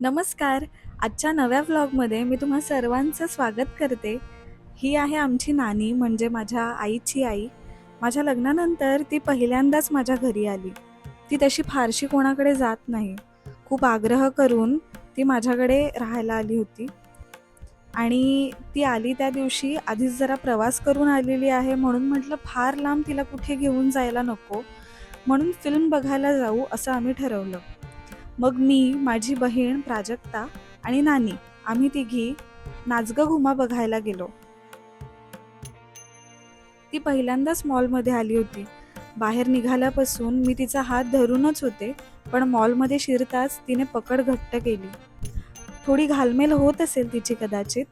नमस्कार. आजच्या नव्या व्लॉगमध्ये मी तुम्हा सर्वांचं स्वागत करते. ही आहे आमची नानी म्हणजे माझ्या आईची आई. माझ्या लग्नानंतर ती पहिल्यांदाच माझ्या घरी आली. ती तशी फारशी कोणाकडे जात नाही. खूप आग्रह करून ती माझ्याकडे राहायला आली होती. आणि ती आली त्या दिवशी आधीच जरा प्रवास करून आलेली आहे म्हणून म्हटलं फार लांब तिला कुठे घेऊन जायला नको. म्हणून फिल्म बघायला जाऊ असं आम्ही ठरवलं. मग मी माझी बहीण प्राजक्ता आणि नानी आम्ही तिघी नाचगं घुमा बघायला गेलो. ती पहिल्यांदाच मॉलमध्ये आली होती. बाहेर निघाल्यापासून मी तिचा हात धरूनच होते पण मॉलमध्ये शिरताच तिने पकड घट्ट केली. थोडी घालमेल होत असेल तिची कदाचित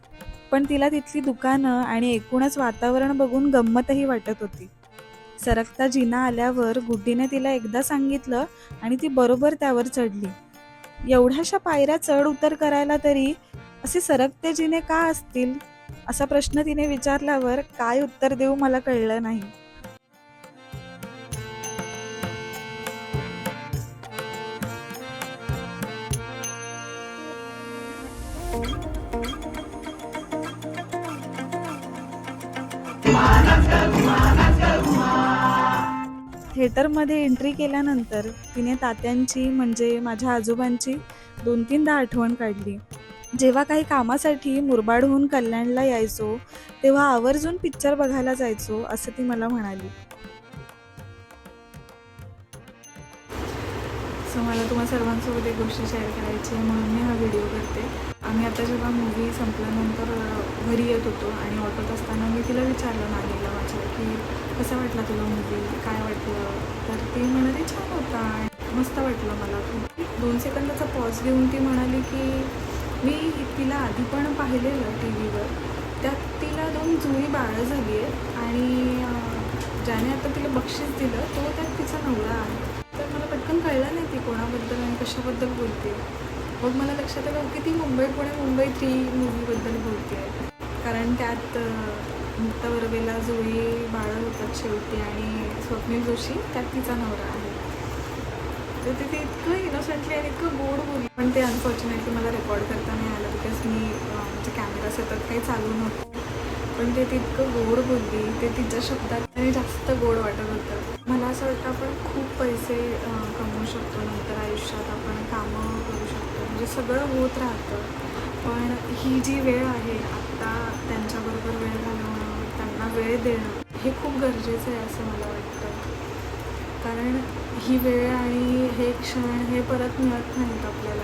पण तिला तिथली दुकानं आणि एकूणच वातावरण बघून गंमतही वाटत होती. सरकता जिना आल्यावर गुड्डीने तिला एकदा सांगितलं आणि ती बरोबर त्यावर चढली. एवढ्याशा पायऱ्या चढ उतर करायला तरी असे सरकते जिने का असतील? असा प्रश्न तिने विचारल्यावर काय उत्तर देऊ मला कळलं नाही. थिएटरमध्ये एंट्री केल्यानंतर तिने तात्यांची म्हणजे माझ्या आजोबांची दोन तीनदा आठवण काढली. जेव्हा काही कामासाठी मुरबाडहून कल्याणला यायचो तेव्हा आवर्जून पिक्चर बघायला जायचो असं ती मला म्हणाली. सो मला तुम्हा सर्वांसोबत एक गोष्ट शेअर करायची आहे म्हणून मी हा व्हिडिओ करते. आम्ही आता जेव्हा मूवी संपल्यानंतर घरी येत होतो आणि ऑटोत असताना मी तिला विचारलं नानीला माझ्या की कसा वाटला तुला मूवी काय वाटलं? तर ती म्हणाली छान होता. आणि मस्त वाटलं मला. खूप दोन सेकंदाचा पॉज घेऊन ती म्हणाली की मी तिला आधी पण पाहिलेलं टी व्हीवर त्यात तिला दोन जुळी बाळं झाली आहेत आणि ज्याने आता तिला बक्षीस दिलं तो त्यात तिचा नवरा आहे. तर मला पटकन कळलं नाही ती कोणाबद्दल आणि कशाबद्दल बोलते. मग मला लक्षात आलं की ती मुंबई पुणे मुंबई थ्री मूवीबद्दल बोलते. आहे कारण त्यात मुक्ता बर्वेला जुळी बाळं होतात शेवटी आणि स्वप्नील जोशी त्यात तिचा नवरा आहे. तर ते ते इतकं इनोसंटली आणि इतकं गोड बोलली. पण ते अनफॉर्च्युनेटली मला रेकॉर्ड करता नाही आलं बिकॉज मी म्हणजे कॅमेरा सतत काही चालू नव्हतं. पण ते तितकं गोड बोलली ते तिच्या शब्दात आणि जास्त गोड वाटत होतं. मला असं वाटतं आपण खूप पैसे कमवू शकतो नंतर आयुष्यात. आपण कामं करू शकतो सगळं होत राहतं. पण ही जी वेळ आहे आत्ता त्यांच्याबरोबर वेळ घालवणं त्यांना वेळ देणं हे खूप गरजेचं आहे असं मला वाटतं. कारण ही वेळ आणि हे क्षण हे परत मिळत नाहीत आपल्याला.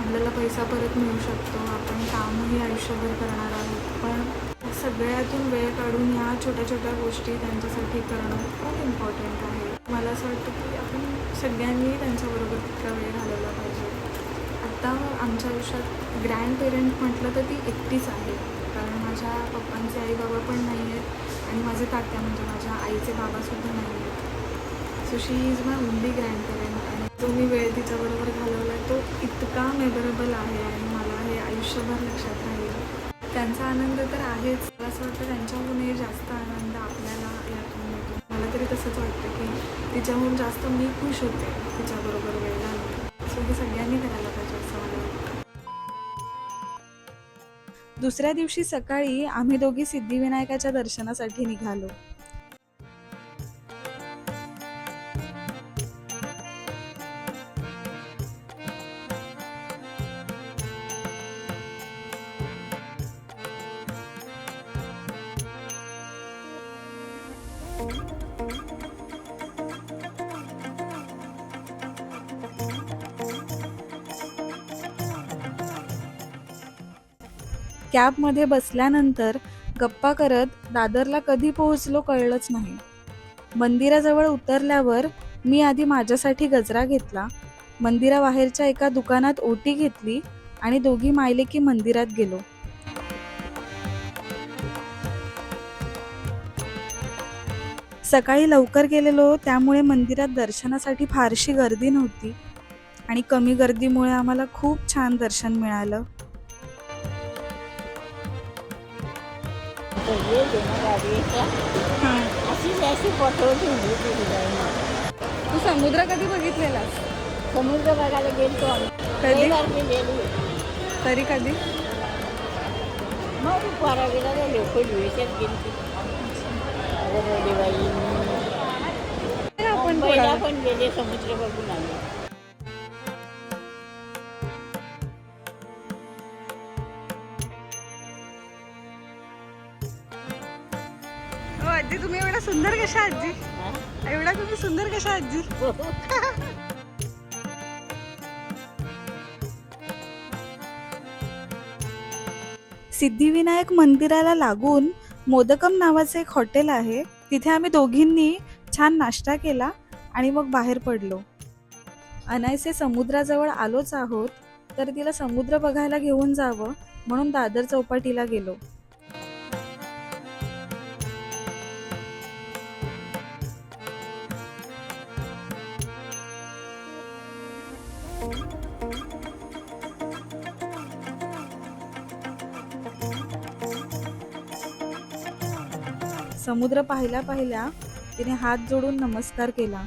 आपल्याला पैसा परत मिळू शकतो आपण कामही आयुष्यभर करणार आहोत. पण सगळ्यातून वेळ काढून ह्या छोट्या छोट्या गोष्टी त्यांच्यासाठी करणं खूप इम्पॉर्टंट आहे. मला असं वाटतं की आपण सगळ्यांनी त्यांच्याबरोबर तितका वेळ घालवला पाहिजे. आत्ता आमच्या आयुष्यात ग्रँड पेरेंट म्हटलं तर ती एकटीच आहे. कारण माझ्या पप्पांचे आई बाबा पण नाही आहेत आणि माझे तात्या म्हणजे माझ्या आईचे बाबासुद्धा नाही आहेत. So she is my only grand parent आणि जो मी वेळ तिच्याबरोबर घालवला आहे तो इतका मेमरेबल आहे आणि मला हे आयुष्यभर लक्षात राहील. त्यांचा आनंद तर आहेच. मला असं वाटतं त्यांच्याहूनही जास्त आनंद आपल्याला यातून मिळतो. मला तरी तसंच वाटतं की तिच्याहून जास्त मी खुश होते तिच्याबरोबर वेळ घालवून. सो हे सगळ्यांनी करायला दुसऱ्या दिवशी सकाळी आम्ही दोघी सिद्धिविनायकाच्या दर्शनासाठी निघालो. कॅबमध्ये बसल्यानंतर गप्पा करत दादरला कधी पोहोचलो कळलंच नाही. मंदिराजवळ उतरल्यावर मी आधी माझ्यासाठी गजरा घेतला. मंदिराबाहेरच्या एका दुकानात ओटी घेतली आणि दोघी मायले की मंदिरात गेलो. सकाळी लवकर गेलेलो त्यामुळे मंदिरात दर्शनासाठी फारशी गर्दी नव्हती आणि कमी गर्दीमुळे आम्हाला खूप छान दर्शन मिळालं. अशीच अशी ती समुद्र कधी बघितलेला समुद्र बघायला गेलतो आम्ही. गेलेली तरी कधी? मग बारा गेला गेलो कोणी वेशात गेली बाई आपण पण गेले समुद्र बघून आले. आजी तुम्ही एवढा सुंदर कशा आजी? एवढा तुम्ही सुंदर कशा आजी? सिद्धिविनायक मंदिराला लागून मोदकम नावाचं एक हॉटेल आहे. तिथे आम्ही दोघींनी छान नाश्ता केला आणि मग बाहेर पडलो. अनायसे समुद्राजवळ आलोच आहोत तर तिला समुद्र बघायला घेऊन जावं म्हणून दादर चौपाटीला गेलो. समुद्र पाहिल्या पाहिल्या तिने हात जोडून नमस्कार केला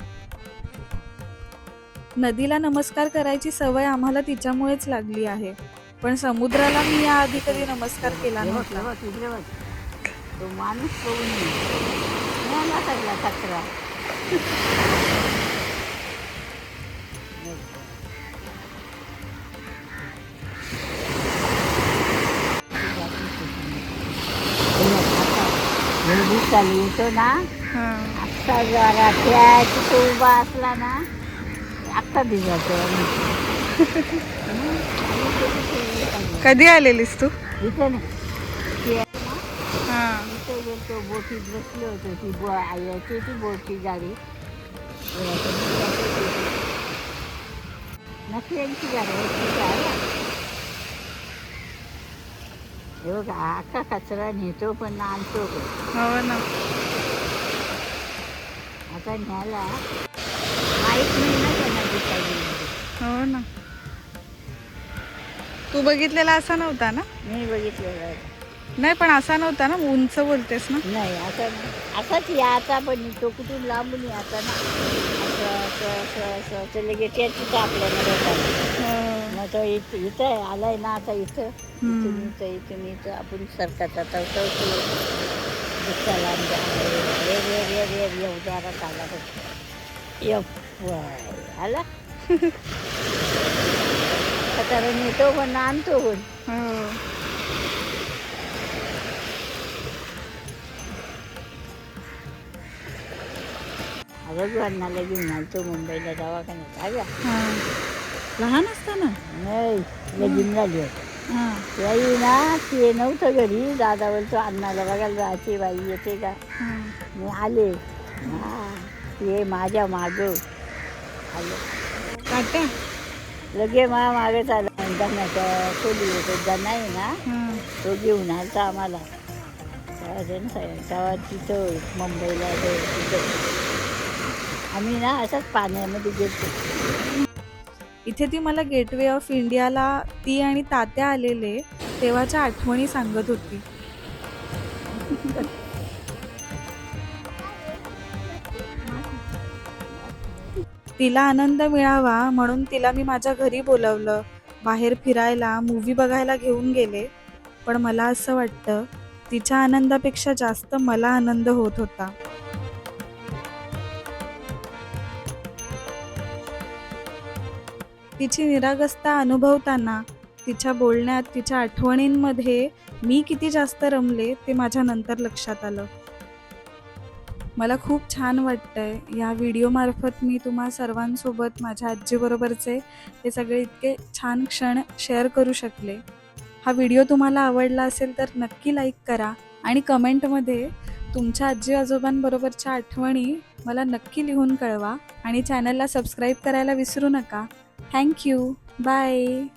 नदीला नमस्कार करायची सवय आम्हाला तिच्यामुळेच लागली आहे पण समुद्राला मी याआधी कधी नमस्कार केला हे नव्हता हे. तो माणूस कचरा चालू येतो ना. अख्खा जरा खेळायची तो उभा असला ना अख्खा भिजायचो कधी आलेलीस तू? इथं नाही. हा. इथं बोटीत बसलो होतो ती बो याची ती बोटची गाडी. गाडी होती गाडी. हे बघा हा अख्खा कचरा नेतो पण आणतो पण हो ना आता न्यायला माहीत नाही ना त्यांना हो ना तू बघितलेला असा नव्हता ना मी बघितलेलं आहे. नाही पण असा नव्हता ना उंच बोलतेस ना नाही आता नाही. असाच याचा पण तो कुठून लांबून याचा ना असं असं असं असं असं लगेच तिथं आपल्याला मग तो इथं इथं आलाय ना आता इथं. इथून इथं इथून इथं. आपण सरकारचा आता रे रे उदारात आला. वाय. आला येतो पण आणतो पण. वाढण्याला घेऊन आलतो मुंबईला दवाखान्यात. आल्या. लहान असताना? नाही लगीन झाली हा. त्याही ना ते नव्हतं घरी. दादा बोलतो अण्णाला बघायला जायची बाई येते का. मी आले. हा ते माझ्या मागं आले. तात्या लगे मा मागं चालला. दण्याच्या खोली होतो. दना आहे ना. तो घेऊन आलता आम्हाला. तेव्हा तिथं मुंबईला तिथं. आम्ही ना असंच पाण्यामध्ये गेलो इथे ती मला गेटवे ऑफ इंडियाला ती आणि तात्या आलेले तेव्हाच्या आठवणी सांगत होती. तिला आनंद मिळावा म्हणून तिला मी माझ्या घरी बोलवलं. बाहेर फिरायला मूवी बघायला घेऊन गेले. पण मला असं वाटतं तिच्या आनंदापेक्षा जास्त मला आनंद होत होता. तिची निरागसता अनुभवताना तिच्या बोलण्यात तिच्या आठवणींमध्ये मी किती जास्त रमले ते माझ्या नंतर लक्षात आलं. मला खूप छान वाटतंय. या व्हिडिओमार्फत मी तुम्हा सर्वांसोबत माझ्या आजीबरोबरचे हे सगळे इतके छान क्षण शेअर करू शकले. हा व्हिडिओ तुम्हाला आवडला असेल तर नक्की लाईक करा आणि कमेंटमध्ये तुमच्या आजी आजोबांबरोबरच्या आठवणी मला नक्की लिहून कळवा आणि चॅनलला सबस्क्राईब करायला विसरू नका. Thank you. Bye.